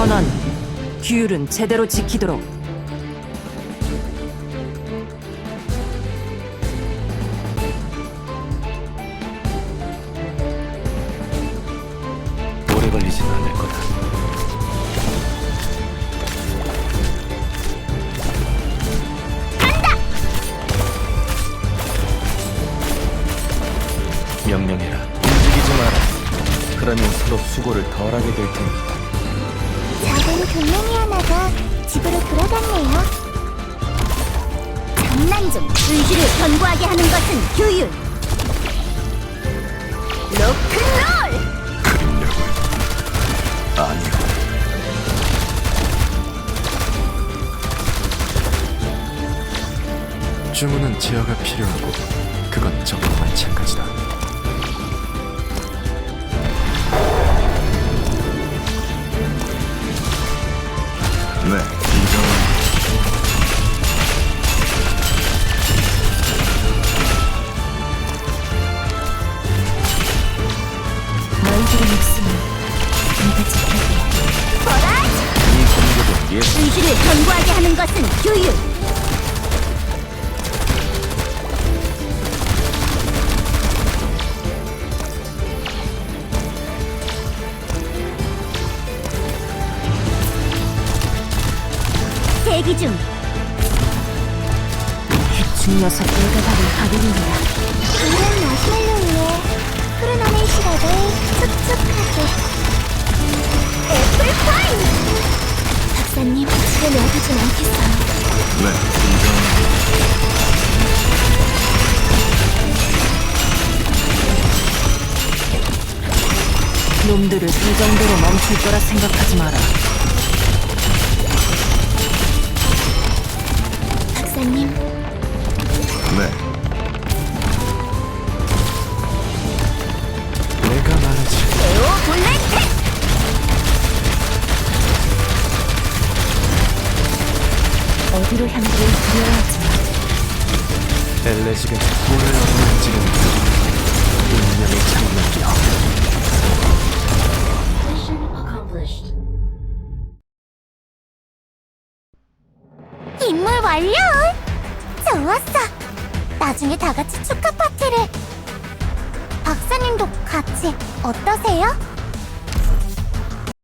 선언. 규율은 제대로 지키도록. 오래 걸리진 않을 거다. 명령해라. 움직이지 마라. 그러면 서로 수고를 덜하게 될 테니. 작은 돌멩이 하나가 집으로 돌아갔네요. 장난 좀 의지를 견고하게 하는 것은 규율. 로큰롤! 아니요. 주문은 제어가 필요하고 그건 저도 마찬가지다. 의지를 견고하게 하는 것은 규율. 대기 중. 해충 녀석들과 다른 가비입니다. 집에 내두진 않겠어요. 네. 놈들을 이 정도로 멈출 거라 생각하지 마라. 어디로 향기를 부여하지 엘레지가 불을 얻는지는 운명의 장난이야. 임무 완료! 좋았어! 나중에 다 같이 축하 파티를! 박사님도 같이 어떠세요?